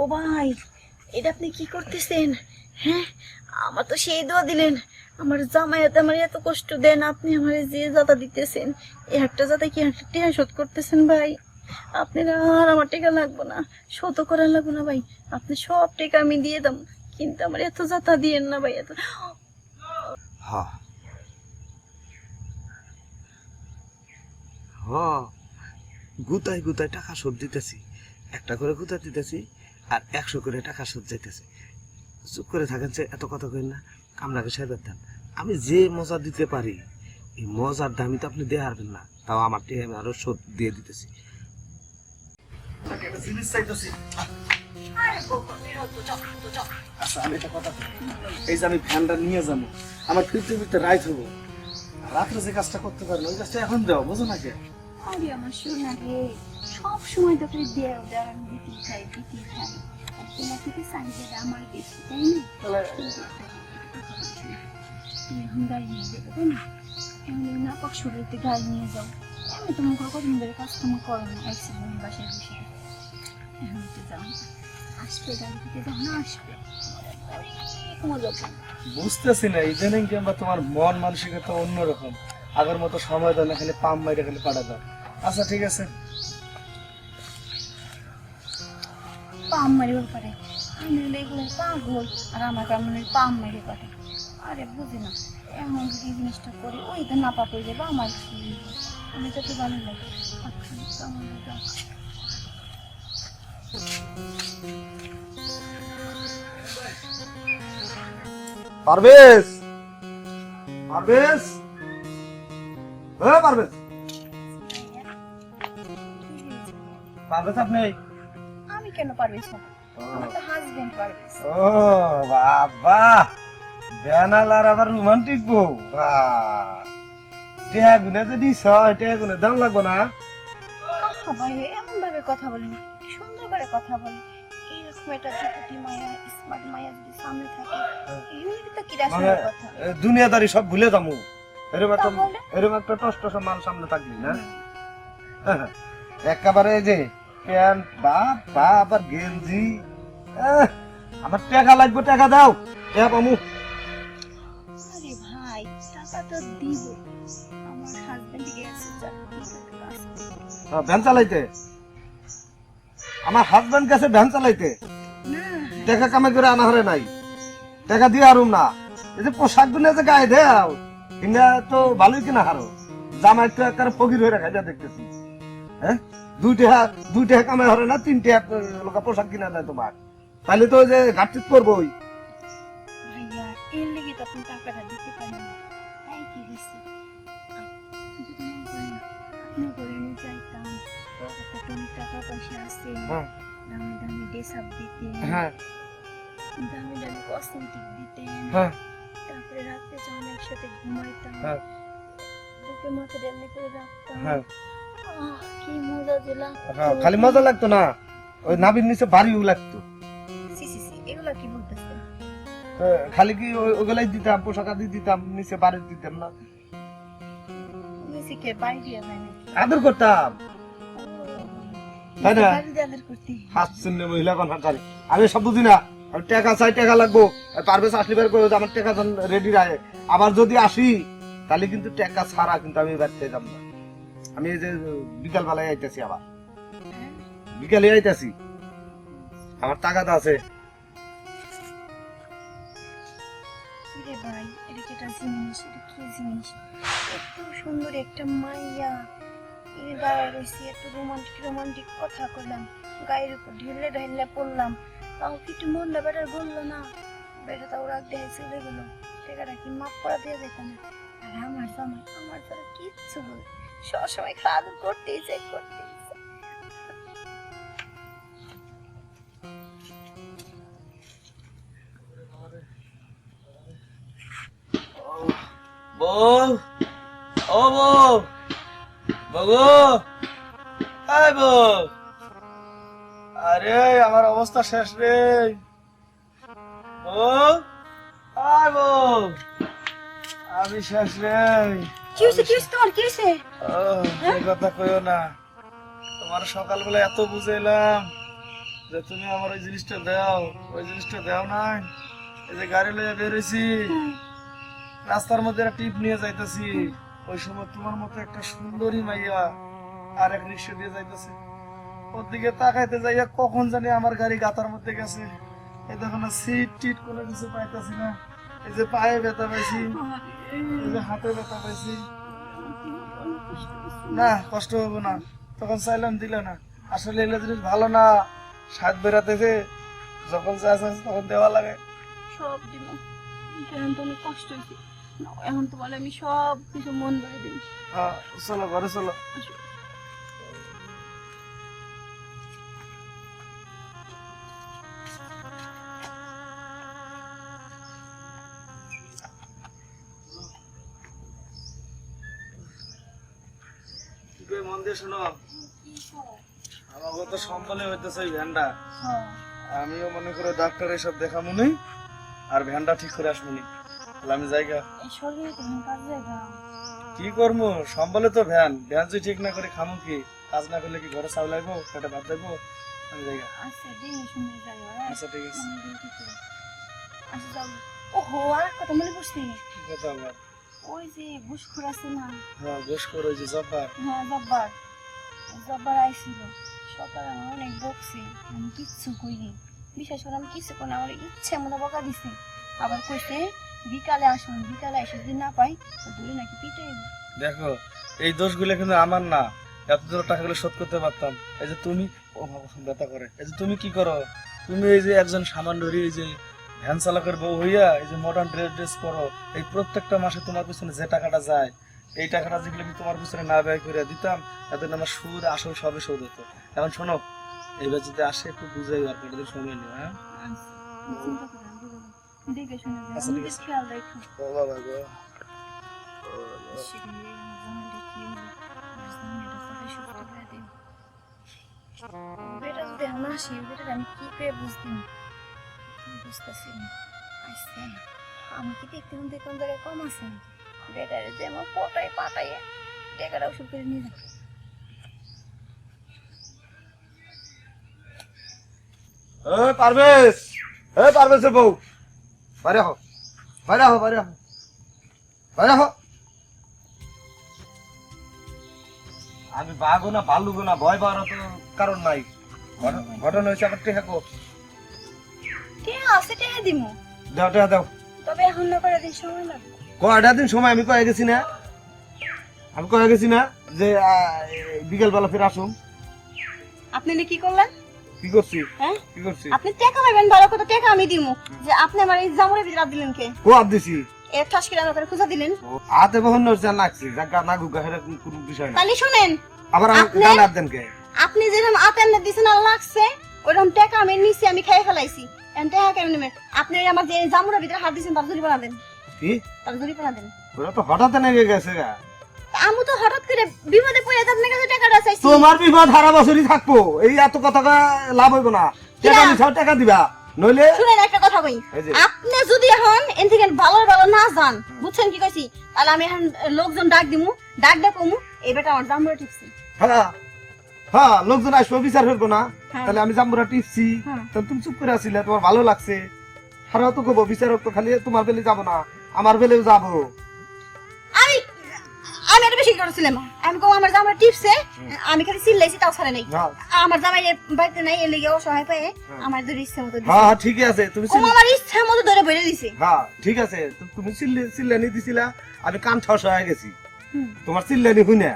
ও ভাই, এটা আপনি কি করতেছেন? হ্যাঁ আমার তো সেই দোয়া দিলেন। আমার জামাইয়াতে আমার এত কষ্ট দেন, আপনি আমার যে জাতা দিতেছেন এই একটা জাতা কি একটা টিয়া শোধ করতেছেন ভাই? আপনার আর আমার টেকা লাগবো না শত করার লাগবো না ভাই। আপনি সব টেকা আমি দিয়ে দাম, কিন্তু আমার এত জাতা দিয়েন না ভাই, এত হ। গুতায় গুতায় টাকা শোধ দিতেছি, একটা করে গুতা দিতেছি আর একশো করে টাকা সুদ যাইতেছে চুপ করে থাকেন যে এত কথা কই না। কামরাকে সাহেবের দেন। আমি যে মজা দিতে পারি এই মজার দামই তো আপনি দেওয়া পারবেন না। তাও আমার টেকে আমি আরও শোধ দিয়ে দিতেছি। জিনিস চাইতেছি। আচ্ছা আমি একটা কথা এই যে আমি নিয়ে যাব আমার ফিরতে ফিরতে রাইত হব। রাত্রে যে কাজটা করতে পারেন ওই কাজটা এখন দেওয়া বোঝো না কে? আমার শোনা সব সময় তো করে দেও আমি দিতেই খাই দিতেই খাই। আর তোমার থেকে চাহিদাটা আমার বেশি, তাই না? নিয়ে না? নিয়ে যাও। তোমার কাজ তোমার করো না। আসবে বুঝতেছি না তোমার মন মানসিকতা অন্যরকম। আগের মতো সময় দাও না, খালি পাম মাইরে খালি পাঠা দাও। আচ্ছা ঠিক আছে। পাম মারিব পারে আমি এগুলো পাগল আর আমার কেমন পাম মারি পারে আরে বুঝি না এমন যদি জিনিসটা করি ওই তো না পা পড়ে যাবে আমার কি আমি তো একটু ভালো লাগে পারবেশ পারবেশ হ্যাঁ আপনি? কেন পারবি আমার তো হাজবেন্ড পারবে ও বাবা! বেনালার আবার রোমান্টিক বউ টেহা গুনে যদি ছয় টেহা গুনে দাম লাগবো না? ভাই এমন ভাবে কথা বলেন সুন্দর করে কথা বলেন এইরকম একটা চুকুটি মায়া স্মার্ট মায়া যদি সামনে থাকে এমনি তো কিরা মানে কথা? দুনিয়াদারি সব ভুলে যাব। এরকম একটা? এরকম একটা টস টস মাল সামনে থাকলি না? একেবারে এই যে প্যান্ট বা বা আবার গেঞ্জি। আমার টাকা লাগবে টাকা দাও। পামু আরে ভাই টাকা তো দিব। আমার হাজবেন্ড গেছে। হ্যাঁ, ভ্যান চালাইতে? আমার হাজবেন্ড গেছে ভ্যান চালাইতে? টাকা কামাই করে আনা হরে নাই। টাকা দিয়ে আরুম না। এই যে পোশাকগুলো যে গায়ে দেও কিনা তো ভালোই কিনা হারো। জামা একটু একটা ফকির হয়ে রাখা যা দেখতেছি। হ্যাঁ? দুই টাকা দুই টাকা কামাই হরে না তিন লোকা পোশাক কিনা দেয় তোমার। তাহলে তো যে ঘাটতি আছে হ্যাঁ। হ্যাঁ। হ্যাঁ। তারপরে রাত্রে যখন একসাথে ঘুমাইতাম হ্যাঁ। বুকে মাথা এমনি করে রাখতাম হ্যাঁ। কি মজা দিলাম। হ্যাঁ, খালি মজা লাগতো না? ওই নাবির নিচে বাড়িও লাগতো। সি সি সি এগুলা কি বলতেছেন খালি কি ওগুলাই দিতাম পোশাক আদি দিতাম নিচে বাড়ি দিতাম না? মিউজিকে বাড়ি দিয়ে আদর করতাম। তাই না? বাড়ি দিয়ে আদর করতে। হাত শূন্য মহিলা কোন হাজারে আমি সব বুঝি না। টাকা চাই টাকা লাগবো। পারবে আসলি বের করে আমার টাকা রেডি রাখে। আবার যদি আসি তাহলে কিন্তু টাকা ছাড়া কিন্তু আমি বেরতে যাব না। আমি এই যে বিকাল বেলায় আইতেছি আবার। বিকালে আইতেছি। আমার টাকা তো আছে কথা গায়ের উপর পড়লাম। তাও বেটার বলল না? বেটা চলে গেলো। কি দিয়ে আমার জামাই আমার কিচ্ছু বলে সবসময় খাওয়া করতেই চাই করতেই ও আরে আমার অবস্থা শেষ রে। আমি শেষ রে। কি হয়েছে? কি হয়েছে? তোমার কি হয়েছে? এই কথা কইও না। তোমার সকালবেলা এত বুঝাইলাম যে তুমি আমার ওই জিনিসটা দাও। ওই জিনিসটা দাও নাই। এই যে গাড়ি লইয়া বেরোইছি। রাস্তার মধ্যে একটা টিপ নিয়ে যাইতেছি। ওই সময় তোমার মতো একটা সুন্দরী মাইয়া আর এক রিক্সা দিয়ে যাইতেছে। ওর দিকে তাকাইতে যাইয়া কখন জানি আমার গাড়ি গাতার মধ্যে গেছে। এই দেখো না সিট টিট কোনো কিছু পাইতেছি না। এই যে পায়ে ব্যথা পাইছি এই যে হাতে ব্যথা পাইছি। না কষ্ট হবে না। তখন চাইলাম দিলে না। আসলে এগুলো জিনিস ভালো না। স্বাদ বেরাতেছে যখন যা আছে তখন দেওয়া লাগে। সব দিব। কারণ তো অনেক কষ্ট হয়েছে। এখন তো বলে আমি সব কিছু মন ভরে দিই হ্যাঁ, চলো ঘরে চলো। মন দিয়ে শোনো। আমাকে তো সম্বলে হইতেছে এই ভ্যানটা। আমিও মনে করে ডাক্তার এসব দেখামু নি আর ভ্যানটা ঠিক করে আসব নি। আমি জায়গা কি করব? সম্বলে তো ভ্যান। ভ্যান যদি ঠিক না করে খামু কি? কাজ না করলে কি ঘরে চাউল লাগবো পেটে ভাত লাগবো? আমি জায়গা আচ্ছা যাই আচ্ছা ঠিক আছে। আচ্ছা ও হো আর কথা মনে কি কথা ওই যে আছে না? হ্যাঁ গোস করে ওই যে জব্বার। হ্যাঁ জব্বার। জব্বার আইছিল। সকালে আমার অনেক বকছি আমি কিচ্ছু কইনি। বিশেষ করে আমি কিছু করে আমার ইচ্ছে মতো বকা দিছি। আবার কইছে বিকালে আসুন বিকালে এসে যদি না পাই তো দূরে নাকি পিটাই দেখো এই দোষগুলো কিন্তু আমার না। এত দূর টাকাগুলো শোধ করতে পারতাম। এই যে তুমি ও বাবা, ব্যথা করে। এই যে তুমি কি করো? তুমি এই যে একজন সামান্য এই যে ভ্যান বউ হইয়া এই যে মডার্ন ড্রেস ড্রেস করো এই প্রত্যেকটা মাসে তোমার পিছনে যে টাকাটা যায় এই টাকাটা যেগুলো কি তোমার পিছনে না ব্যয় করে দিতাম তাদের আমার সুদ আসল সবে শোধ হতো এখন শোনো এবার যদি আসে একটু বুঝাই আর কতদিন সময় নেই হ্যাঁ আমি। আচ্ছা, আমার? আমার দিন। বেটা যদি এখন আসে, বেটার আমি কি করে বুঝদিন? বুঝতেছি না। আইসে, আমি কি দেখতে কোন জায়গায় কম আছে নাকি? বেটারে যে আমার পটাই টাকাটা ওষুধ করে নিয়ে যাবে। আমি বাঘও না ভাল্লুকও না ভয় পাওয়ার তো কারণ নাই। ঘটনা- হয়েছে আমার কো আছে টেহা দিমু। দাও টেহা দাও। তবে এখন না করে দিন সময় লাগবে? কয়টা দিন সময়? আমি কয়ে গেছি না। আমি কয়ে গেছি না যে বিকেল বেলা আসুন। আপনি কি করলেন? কি করছি? হ্যাঁ? কি করছি? আপনি টাকা পাইবেন ভালো কথা টাকা আমি দিমু। যে আপনি আমার এই জামুরের ভিতরে দিলেন কে? কো আপ দিছি? এ ঠাস করে আমাকে খুঁজা দিলেন। হাতে বহুন নড়ছে নাকছি জাগা না গুগা হেরে কোন বিষয় না। তাহলে শুনেন আবার আমি আপনি- দেন কে? আপনি যেরকম আতেন দিছেন আর লাগছে ওরকম টাকা আমি নিছি আমি খেয়ে ফেলাইছি। এন টাকা কেন নেবেন আপনি আমার যে জামুরের ভিতরে হাত দিছেন তার জরিমানা দেন কি? তার জরিমানা দেন ওরা তো হঠাৎ নেগে গেছে গা। আমি তো হঠাৎ করে বিপদে পড়ে আপনার কাছে টাকাটা চাইছি তোমার বিপদ সারা বছরই থাকব। এই এত কথা লাভ হইব না। টাকা নিছাও টাকা দিবা। নইলে শুনেন একটা কথা কই। আপনি যদি এখন এন থেকে ভালো ভালো না যান বুঝছেন কি কইছি? তাহলে আমি এখন লোকজন ডাক দিমু ডাক ডাক কমু এই বেটা আমার জামুরে টিপছি। হ্যাঁ। হ্যাঁ লোকজন আসবে বিচার করব না। তাহলে আমি জাম্বুরা টিপছি হ্যাঁ। তাহলে তুমি চুপ করে আসিলে তোমার ভালো লাগছে। হারাও তো কবো বিচারক তো খালি তোমার বেলে যাব না আমার বেলেও যাব। আমি আমি এটা বেশি করেছিলাম আমি কম আমার জামাই টিপসে আমি খালি চিল্লাইছি তাও ছাড়ে নাই। হ্যাঁ। আমার জামাই বাড়িতে নাই এর লেগে অসহায় পায়ে আমার ধরে ইচ্ছা মতো। হ্যাঁ ঠিকই আছে তুমি ও আমার ইচ্ছা মতো ধরে বেড়ে দিছে। হ্যাঁ ঠিক আছে তুমি চিল্লে চিল্লানি দিছিলা আমি কান ঠস হয়ে গেছি। তোমার চিল্লানি না।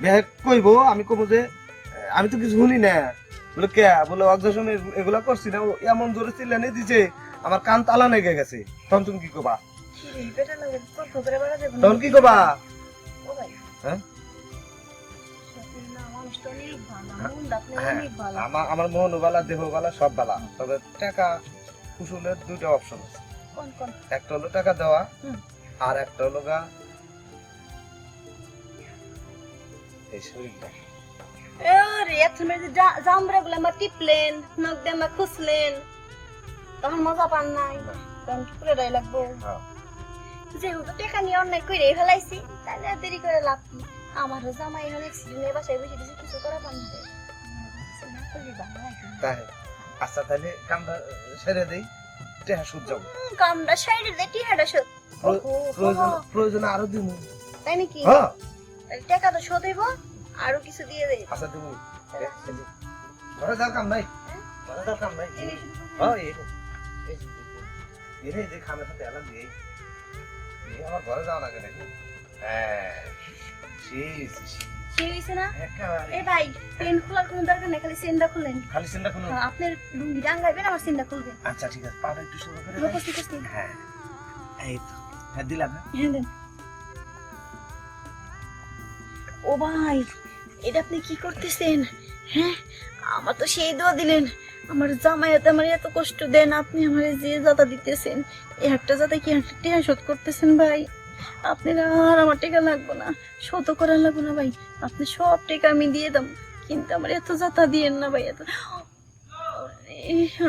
বেহে কইবো আমি কবো যে আমি তো কিছু শুনি না। বলে কে? বলে অগ্রসন এগুলা করছি না। এমন জোরে চিল্লানি দিছে আমার কান তালা লেগে গেছে। তখন তুমি কি কবা? এই বেটা লাগে তর্ক করে বেড়া যাবে না। তখন কি ভাই হ্যাঁ? হ্যাঁ। আমার আমার মন বালা দেহ বালা সব বালা তবে টাকা কুসুলের দুইটা অপশন আছে? একটা হলো টাকা দেওয়া আর একটা হলো গা এই শরীরটা। এ রে, এত যে জা- জামড়াগুলো আমার টিপলেন, নখ দিয়ে আমার খুঁজলেন, তখন মজা পান নাই তখন কি করে লাগবো। যেহেতু টাকা নিয়ে অন্যায় করে ফেলাইছি তাহলে আর দেরি করে লাভ কি আমারও জামাই হলে অ্যাক্সিডেন্ট বাসায় বসে দিয়েছে কিছু করা পান। তাই আচ্ছা তাহলে কামটা সেরে দেই টেহা সুদ যাব কামড়া সাইডে দে টিহাটা ওহো, প্রয়োজন আরও দিব তাই নাকি হ্যাঁ টাকা তো শোধ হইব আরও কিছু দিয়ে দে আচ্ছা দিব। ঘরে যাওয়ার কাম নাই? ঘরে যাওয়ার কাম নাই? হ্যাঁ এই রে। এই যে, খামের সাথে এলাম দিয়ে এই আমার ঘরে যাওয়া লাগে নাকি হ্যাঁ সেই সেই, হইছে না? এ ভাই পেন খোলার কোনো দরকার নেই খালি সেন্ডা খুলেন। খালি চিন্তা কোনো হ্যাঁ, আপনার লুঙ্গি ডাঙ্গাইবেন আমার সেন্ডা খুলবেন। আচ্ছা ঠিক আছে পাটা একটু শুরু করে বসতে বসতে হ্যাঁ। এই তো। হ্যাঁ দিলাম হ্যাঁ। হ্যাঁ ও ভাই, এটা আপনি কি করতেছেন? হ্যাঁ আমার তো সেই দোয়া দিলেন। আমার জামাইয়াতে আমার এত কষ্ট দেন, আপনি আমার যে জাতা দিতেছেন এই একটা জাতা কি একটা শোধ করতেছেন ভাই? আপনার আর আমার টেকা লাগবো না শত করার লাগবো না ভাই। আপনি সব টেকা আমি দিয়ে দাম কিন্তু আমার এত জাতা দিয়েন না ভাই, এত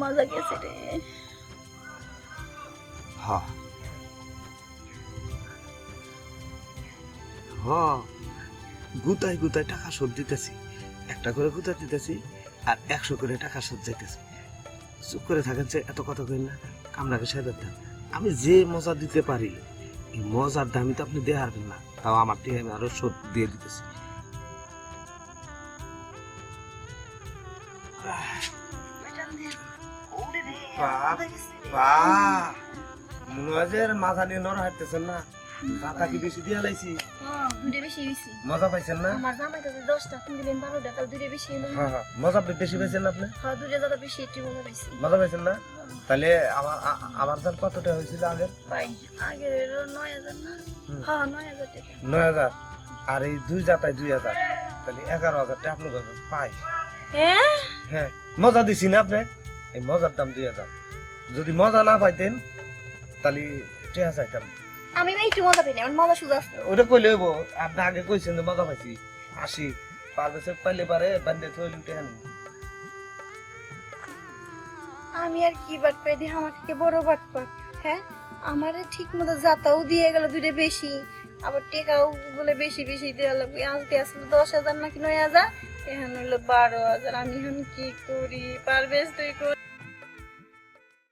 মজা গেছে রে। হ্যাঁ। হ্যাঁ। গুতায় গুতায় টাকা শোধ দিতেছি। একটা করে গুতা দিতেছি আর একশো করে টাকা শোধ যাইতেছি। চুপ করে থাকেন যে এত কথা কইন না কামড়াকে সাজার দাম আমি যে মজা দিতে পারি, এই মজার দামই তো আপনি দিয়ে হারবেন না। তাও আমার টিকে আমি আরও শোধ দিয়ে দিতেছি। মাথা নিয়ে নড় হাঁটতেছেন না। কাকা কি বেশি দিয়ে লাইছি? হ্যাঁ, বেশি মজা পাইছেন না? আমার জামাই তো দশটা আপনি দিলেন দুটো বেশি হ্যাঁ হ্যাঁ। মজা বেশি পাইছেন না আপনি? হ্যাঁ দাদা বেশি একটু পাইছি। মজা পাইছেন না? তাহলে আমার আমার দাম কতটা হয়েছিল আগে এলো নয় হাজার না? হুম। হ্যাঁ নয় হাজার টাকা। নয় হাজার? আর এই দুই জাতায় দুই হাজার। তাহলে এগারো হাজার টাকা আপনার কাছে পাই। হ্যাঁ? হ্যাঁ। মজা দিছি না আপনি? এই মজার দাম দুই হাজার। যদি মজা না পাইতেন তাহলে টেহা চাইতাম। আমি ভাই একটু মজা পাইনি আমার মজা শুধু আসতো ওটা কইলে হইব আপনি আগে কইছেন যে মজা পাইছি। আসি পাইলে পারে টেহা নেই আমি আর কি বাট পাই দিয়ে আমার থেকে বড় বাট পাট হ্যাঁ আমারে ঠিক মতো যাতাও দিয়ে গেল দুটো বেশি আবার টেকাও বলে বেশি বেশি দেওয়া লাগবে। আজকে আসলে দশ হাজার নাকি নয় হাজার? এখন হইল বারো হাজার। আমি এখন কি করি? পারবেশ তুই